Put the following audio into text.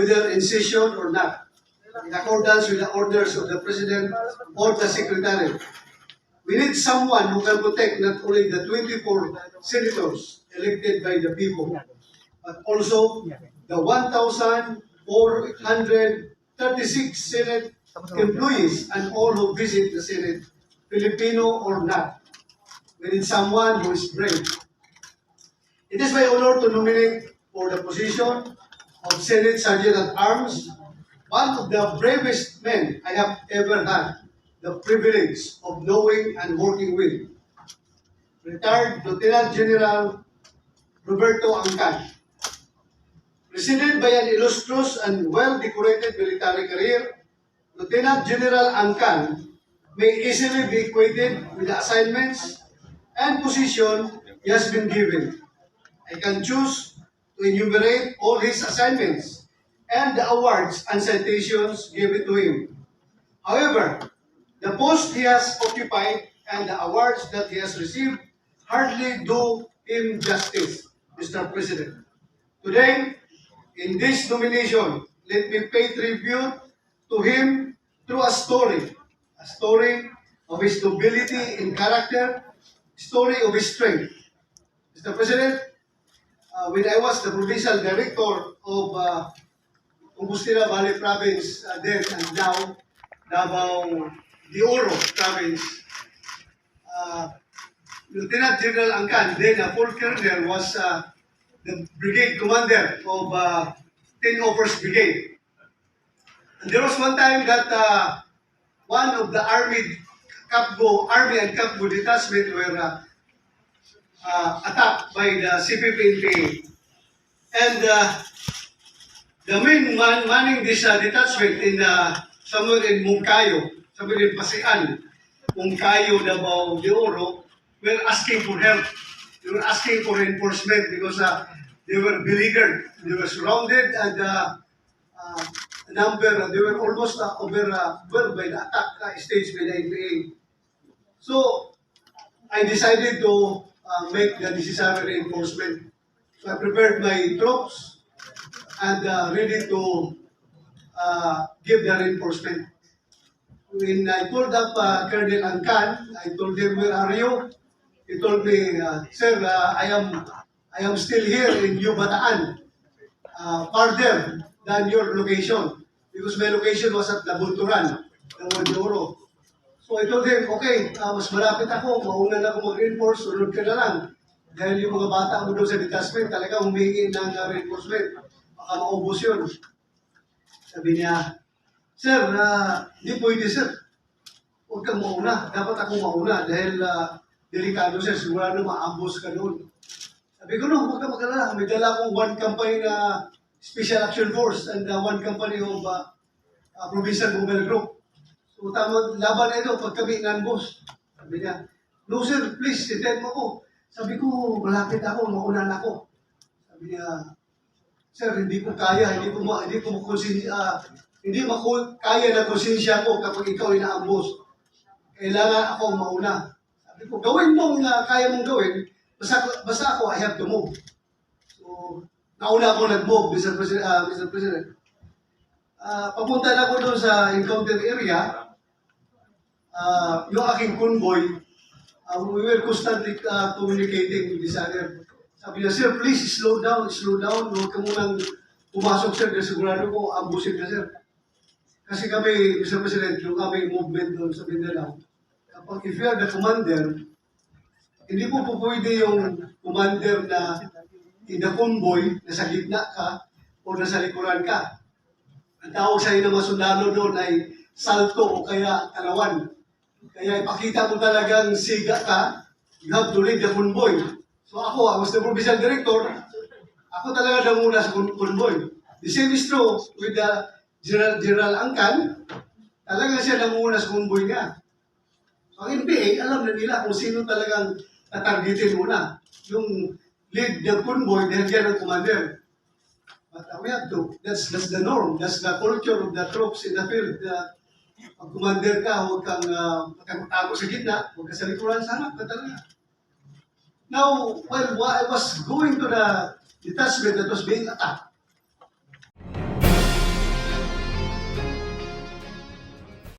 whether in session or not, in accordance with the orders of the President or the Secretary. We need someone who can protect not only the 24 senators elected by the people, but also the 1,436 Senate employees and all who visit the Senate, Filipino or not. We need someone who is brave. It is my honor to nominate for the position of Senate Sergeant at Arms, one of the bravest men I have ever had the privilege of knowing and working with. Retired Lieutenant General Roberto Angkan. Preceded by an illustrious and well-decorated military career, Lieutenant General Angkan may easily be equated with the assignments and position he has been given. I can choose to enumerate all his assignments and the awards and citations given to him. However, the post he has occupied and the awards that he has received hardly do him justice, Mr. President. Today, in this nomination, let me pay tribute to him through a story, a story of his nobility in character, story of his strength. Mr. President, uh, when I was the provincial director of uh, Valley Province uh, then and now, Davao de Oro Province, uh, Lieutenant General Angkan, then a full colonel, was uh, the brigade commander of uh, 10 Offers Brigade. And there was one time that uh, one of the army Capgo, army and Capgo detachment were uh, uh, attacked by the CPP-NPA. And uh, the main man manning this uh, detachment in uh, somewhere in Mungkayo, somewhere in Pasian, Mungkayo, Davao de Oro, were asking for help. They were asking for reinforcement because uh, they were beleaguered. They were surrounded and uh, uh, number, they were almost uh, over uh, by the attack uh, stage by the NPA. So, I decided to uh, make the necessary reinforcement. So I prepared my troops and uh, ready to uh, give the reinforcement. When I pulled up uh, Colonel Angkan, I told him, where are you? He told me, uh, sir, uh, I am I am still here in Yubataan, uh, farther than your location. Because my location was at Labunturan, Davao de Oro. So I told him, okay, ah, mas malapit ako, mauna na ako mag-reinforce, sunod ka na lang. Dahil yung mga bata mo doon sa detachment, talaga humingi ng uh, reinforcement. Baka maubos yun. Sabi niya, Sir, ah, hindi pwede sir. Huwag kang mauna. Dapat ako mauna dahil ah, delikado sir. Sigurado maambos ka doon. Sabi ko, no, huwag kang magalala. May dala akong one company na Special Action Force and uh, one company of uh, uh, Provincial Mobile Group. Tama, laban na ito pag kami boss. Sabi niya, no sir, please, sitend mo ko. Sabi ko, malapit ako, mauna na ako. Sabi niya, sir, hindi ko kaya, hindi ko ma, hindi ko makonsin, ah, hindi mako, kaya na konsensya ko kapag ikaw ay naambos. Kailangan ako mauna. Sabi ko, gawin mong uh, kaya mong gawin, basta, basta ako, I have to move. So, nauna ako nag-move, Mr. President. ah, Mr. President. Ah, papunta na ako doon sa encounter area, Ah, yung aking convoy, uh, we were constantly uh, communicating with this other. Sabi niya, sir, please slow down, slow down. Huwag ka munang pumasok, sir, kasi sigurado ko, ambusin ka, sir. Kasi kami, Mr. President, yung aming movement doon sa Mindanao, kapag if you are the commander, hindi po po pwede yung commander na in the convoy, nasa gitna ka, o nasa likuran ka. Ang tawag sa ng mga sundalo doon ay salto o kaya talawan. Kaya ipakita mo talagang siga ka, you have to lead the convoy. So ako, I was the provincial director, ako talaga nanguna sa con- convoy. The same is true with the General, General Angkan, talaga siya nanguna sa convoy niya. So ang NPA, alam na nila kung sino talagang tatargetin muna. Yung lead the convoy, dahil yan ang commander. But uh, we have to. That's that's the norm. That's the culture of the troops in the field. Uh, pag commander ka, huwag kang uh, huwag kang tago sa gitna, huwag ka sa likuran, sa harap ka talaga. Now, while, while I was going to the detachment that was being attacked,